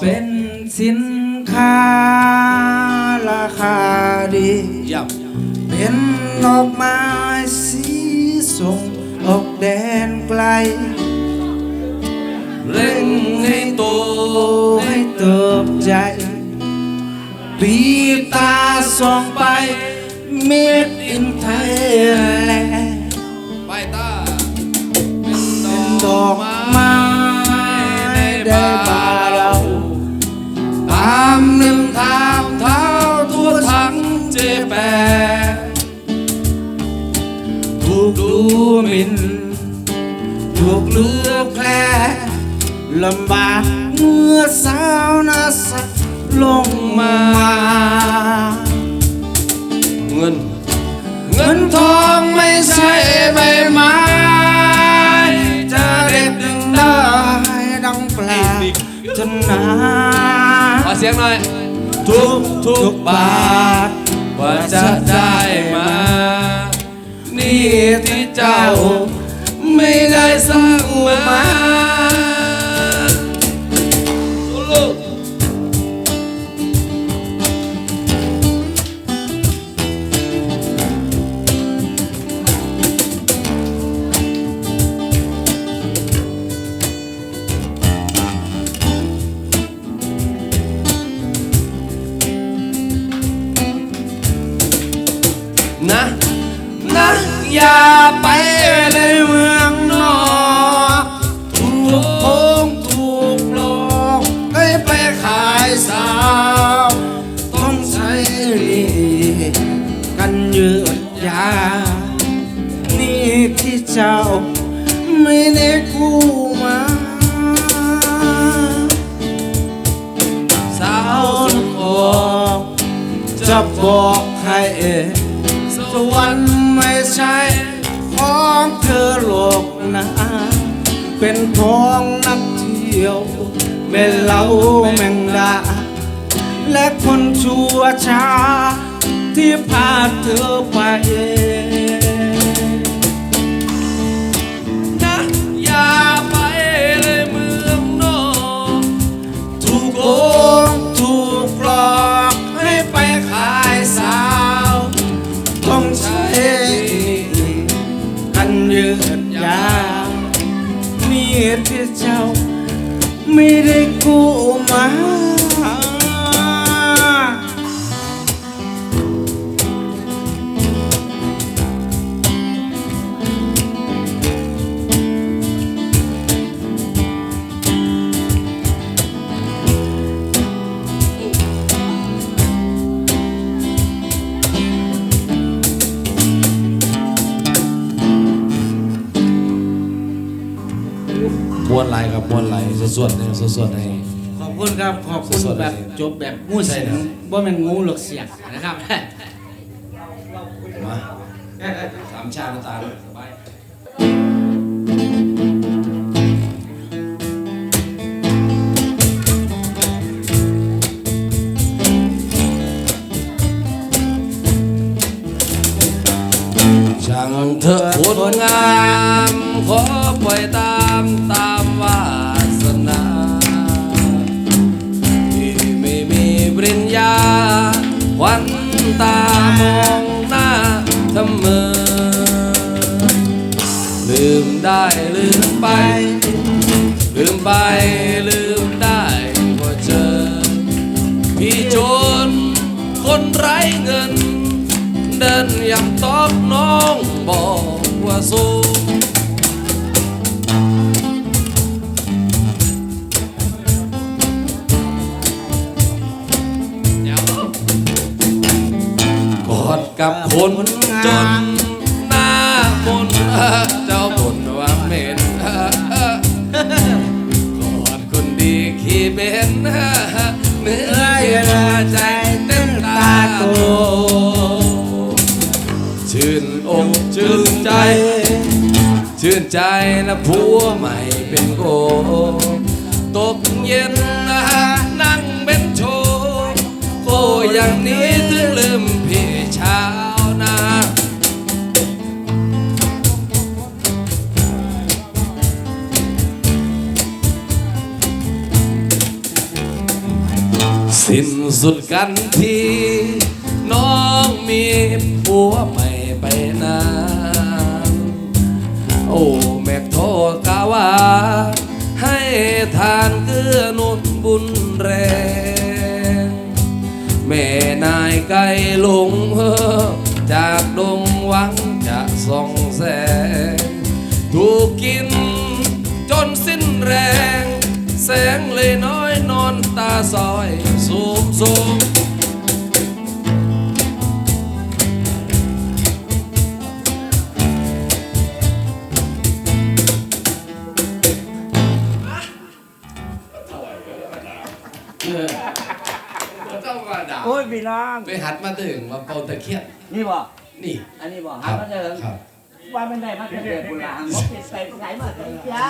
เป็นสินค้าราคาดีเยี่ยมเป็นดอกไม้สีส่งออกแดนไกล เร่งให้โตโตให้เติบใจ ปีตาส่องไปเม็ดอินไทย ถูกดูหมิ่นถูกเลือกแคลลำบากเมื่อสาวนาสักลงมาเงินเงิ นทองไม่ นี่ที่เจ้าไม่ได้กู้มาสาวสุโอจะบอกให้สวรรค์ไม่ใช่ของเธอหรอกนะเป็นของนักเที่ยวเป็นเหล้าแมงดาและคนชั่วช้า ที่พาเธอไปนะอย่าไปในเมืองนอกถูกโกงถูกหลอกให้ไปขายสาว ต้องใช้กันยืดยาวนี่ที่เจ้าไม่ได้กู้มา มวนไหลครับมวนไหลสวดๆเนี่ยสวดๆให้ ขอบคุณครับ ขอบคุณสดๆแบบเลยจบแบบงูใช่เสียครังบ ว่าเป็นงูหลอกเสียงนะครับ มาสามชาติตาเลยสบาย ช่างเถอะคนงาม ขอปล่อยตามตาม วาสนา ที่ไม่มีปริญญาควันตามองหน้าเสมอลืมได้ลืมไป ลืมไปลืมได้ว่าเจอ พี่โจรคนไร้เงิน เดินยังตอกน้องบอกว่าสู้ ดกับคนจนหน้ามนเจ้าบนว่าเหม็นกอดคนดีขี้เบนเหนื่อยลาใจเต้นตาโตชื่นอกชื่นใจ ชื่นใจนะผัวใหม่เป็นโกตกเย็นนะนั่งเป็นโชว์โคอย่างนี้ถึงลืมพี่ ชาวนาสิ้นสุดกันทีน้องมีผัวใหม่ไปนานโอ้แม่โทษกาว่าให้ทานเกื้อนุนบุญแรงแม่นาย ไก่ลงเฮอจากดงหวังจะส่องแสง ถูกกินจนสิ้นแรง แสงเลยน้อยนอนตาซอยสูมสูม เจ้าว่าดาโอ้ยพี่น้องไปหัดมาถึงมาเป่าตะเคียนนี่บ่นี่ อันนี้บ่คหารับมาเดิมครับว่ามันได้มาเดิมบุญหลางงบเป็นไปไหนมาเลยจ้า